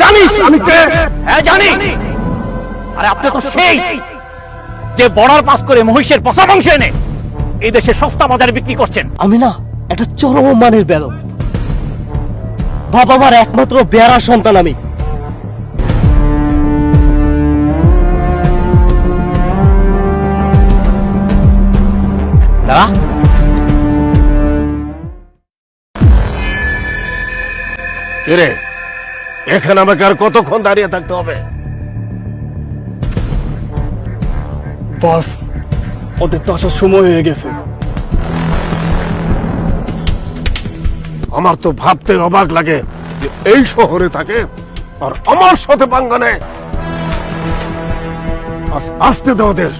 জানিস আমি কে? হ্যাঁ জানি। আরে আপনি তো সেই যে বর্ডার পাস করে মহিষের পচা মাংস এনে এই দেশে সস্তা বাজারে বিক্রি করছেন। আমি না একটা চরম মানের বেদম বাবা মার একমাত্র বেয়ারা সন্তান আমি। দাঁড়া রে? এখানে আমাকে আর কতক্ষণ দাঁড়িয়ে থাকতে হবে? বাস ওদের তো আসার সময় হয়ে গেছে। আমার তো ভাবতে অবাক লাগে যে এই শহরে থাকে আর আমার সাথে পাঙ্গা নেয় আসতে দে ওদের।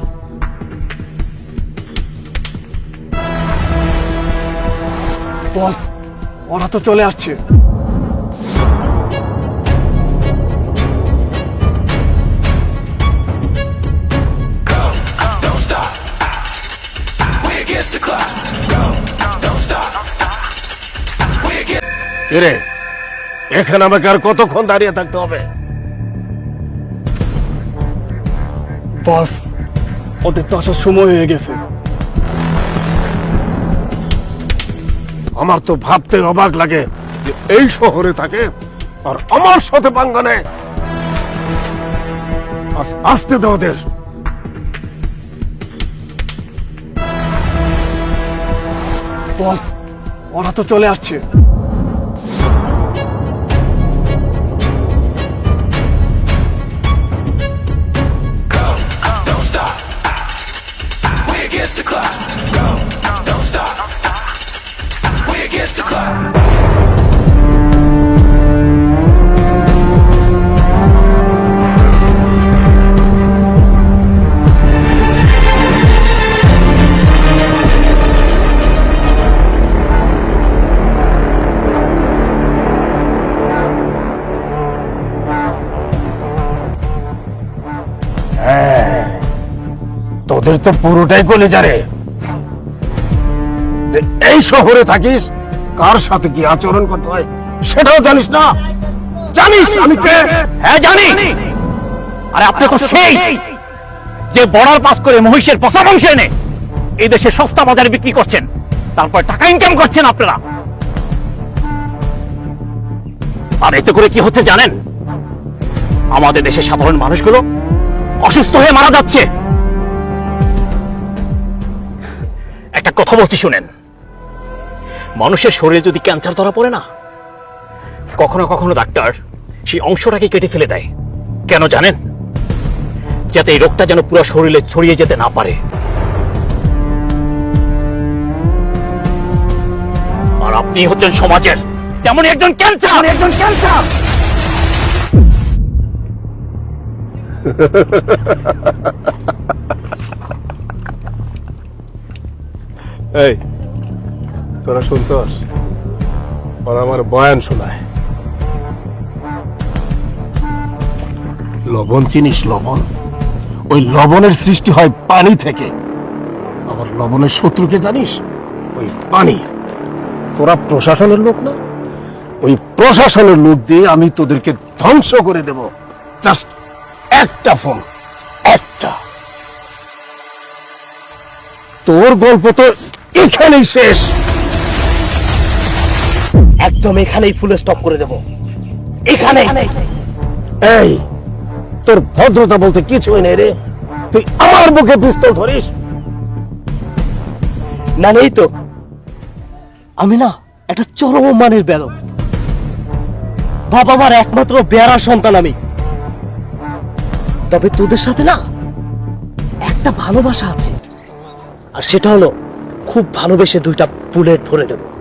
বস ওরা তো চলে আসছে। রে এখানে আমাকে আর কতক্ষণ দাঁড়িয়ে থাকতে হবে? বস ওদের তো আসার সময় হয়ে গেছে। আমার তো ভাবতে অবাক লাগে যে এই শহরে থাকে আর আমার সাথে পাঙ্গা নেয় আসতে দে ওদের। বস ওরা তো চলে আসছে against the clock. Go. Don't stop. We against the clock. তোদের তো পুরোটাই কলে যারে এই শহরে থাকিস, কার সাথে কি আচরণ করতে হয় সেটাও জানিস না? জানিস? আমি কে? হ্যাঁ জানি। আরে, আপনি তো সেই যে বর্ডার পাস করে মহিষের পচা মাংস এনে এই দেশে সস্তা বাজারে বিক্রি করছেন, তারপর টাকা ইনকাম করছেন আপনারা। আর এতে করে কি হচ্ছে জানেন? আমাদের দেশের সাধারণ মানুষগুলো অসুস্থ হয়ে মারা যাচ্ছে। একটা কথা বলছি শুনেন। মানুষের শরীরে যদি ক্যান্সার ধরা পড়ে না কখনো কখনো ডাক্তার সেই অংশটাকে কেটে ফেলে দেয়। কেন জানেন? যাতে এই রোগটা যেন পুরো শরীরে ছড়িয়ে যেতে না পারে। আর আপনি হচ্ছেন সমাজের তেমনই একজন ক্যান্সার! একজন ক্যান্সার! এই, তোরা শুনছস? ওরা আমার বয়ান শোনায়। লবণ চিনিস, লবণ? ওই লবণের সৃষ্টি হয় পানি থেকে। আবার লবণের শত্রুকে জানিস? ওই পানি। তোরা প্রশাসনের লোক না? ওই প্রশাসনের লোক দিয়ে আমি তোদেরকে ধ্বংস করে দেব। জাস্ট একটা ফোন, একটা। তোর গল্প তো এখানেই শেষ। একদম এখানেই ফুলে স্টপ করে দেব। এখানে। এই, তোর ভদ্রতা বলতে কিছুই নেই রে। তুই আমার বুকে পিস্তল ধরিস। না, নেই তো। আমি না একটা চরম মানের বেদম বাবা মার একমাত্র বেয়ারা সন্তান আমি। তবে তোদের সাথে না একটা ভালোবাসা আছে। আর সেটা হলো খুব ভালোবেসে দুইটা বুলেট ভরে দেবো।